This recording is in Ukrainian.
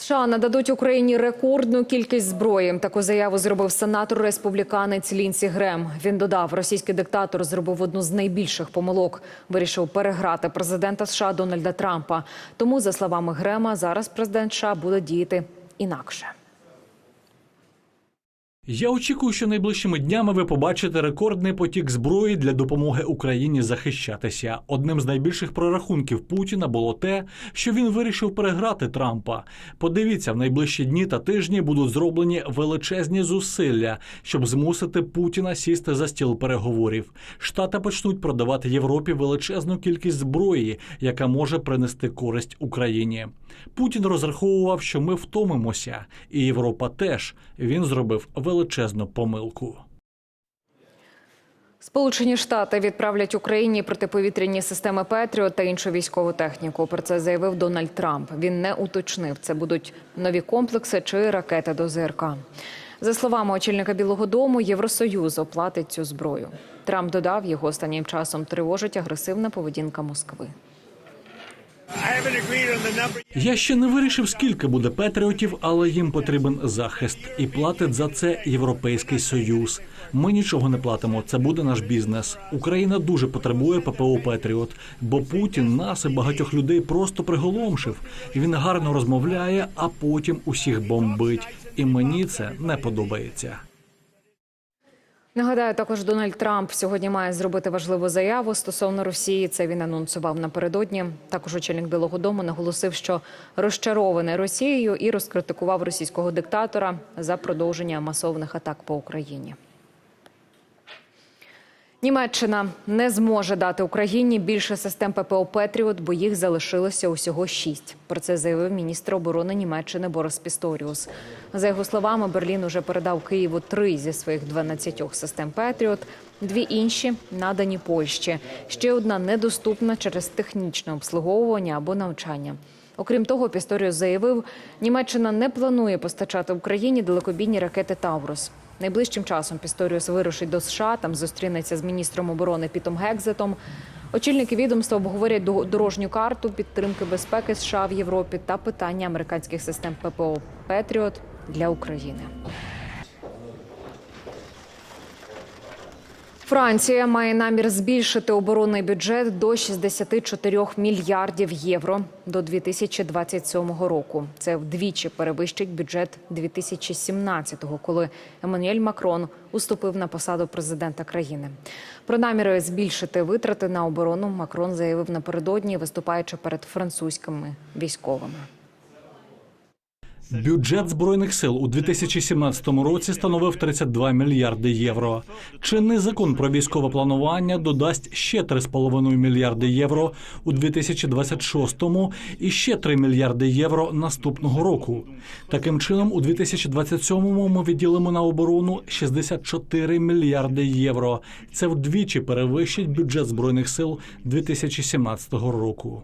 США нададуть Україні рекордну кількість зброї. Таку заяву зробив сенатор республіканець Лінсі Грем. Він додав, російський диктатор зробив одну з найбільших помилок. Вирішив переграти президента США Дональда Трампа. Тому, за словами Грема, зараз президент США буде діяти інакше. Я очікую, що найближчими днями ви побачите рекордний потік зброї для допомоги Україні захищатися. Одним з найбільших прорахунків Путіна було те, що він вирішив переграти Трампа. Подивіться, в найближчі дні та тижні будуть зроблені величезні зусилля, щоб змусити Путіна сісти за стіл переговорів. Штати почнуть продавати Європі величезну кількість зброї, яка може принести користь Україні. Путін розраховував, що ми втомимося, і Європа теж. Він зробив величезну помилку. Сполучені Штати відправлять Україні протиповітряні системи Петріот та іншу військову техніку. Про це заявив Дональд Трамп. Він не уточнив, це будуть нові комплекси чи ракети до ЗРК. За словами очільника Білого Дому, Євросоюз оплатить цю зброю. Трамп додав, його останнім часом тривожить агресивна поведінка Москви. Я ще не вирішив, скільки буде патріотів, але їм потрібен захист, і платить за це Європейський Союз. Ми нічого не платимо. Це буде наш бізнес. Україна дуже потребує ППО Петріот, бо Путін нас і багатьох людей просто приголомшив. Він гарно розмовляє, а потім усіх бомбить. І мені це не подобається. Нагадаю, також Дональд Трамп сьогодні має зробити важливу заяву стосовно Росії. Це він анонсував напередодні. Також очільник Білого Дому наголосив, що розчарований Росією і розкритикував російського диктатора за продовження масовних атак по Україні. Німеччина не зможе дати Україні більше систем ППО Петріот, бо їх залишилося усього шість. Про це заявив міністр оборони Німеччини Борис Пісторіус. За його словами, Берлін уже передав Києву три зі своїх 12 систем Петріот. Дві інші надані Польщі. Ще одна недоступна через технічне обслуговування або навчання. Окрім того, Пісторіус заявив, Німеччина не планує постачати Україні далекобійні ракети Таврус. Найближчим часом Пісторіус вирушить до США. Там зустрінеться з міністром оборони Пітом Гекзетом. Очільники відомства обговорять до- дорожню карту підтримки безпеки США в Європі та питання американських систем ППО Петріот для України. Франція має намір збільшити оборонний бюджет до 64 мільярдів євро до 2027 року. Це вдвічі перевищить бюджет 2017-го, коли Еммануель Макрон уступив на посаду президента країни. Про наміри збільшити витрати на оборону Макрон заявив напередодні, виступаючи перед французькими військовими. Бюджет збройних сил у 2017 році становив 32 мільярди євро. Чинний закон про військове планування додасть ще 3,5 мільярди євро у 2026 і ще 3 мільярди євро наступного року. Таким чином, у 2027 ми відділимо на оборону 64 мільярди євро. Це вдвічі перевищить бюджет збройних сил 2017 року.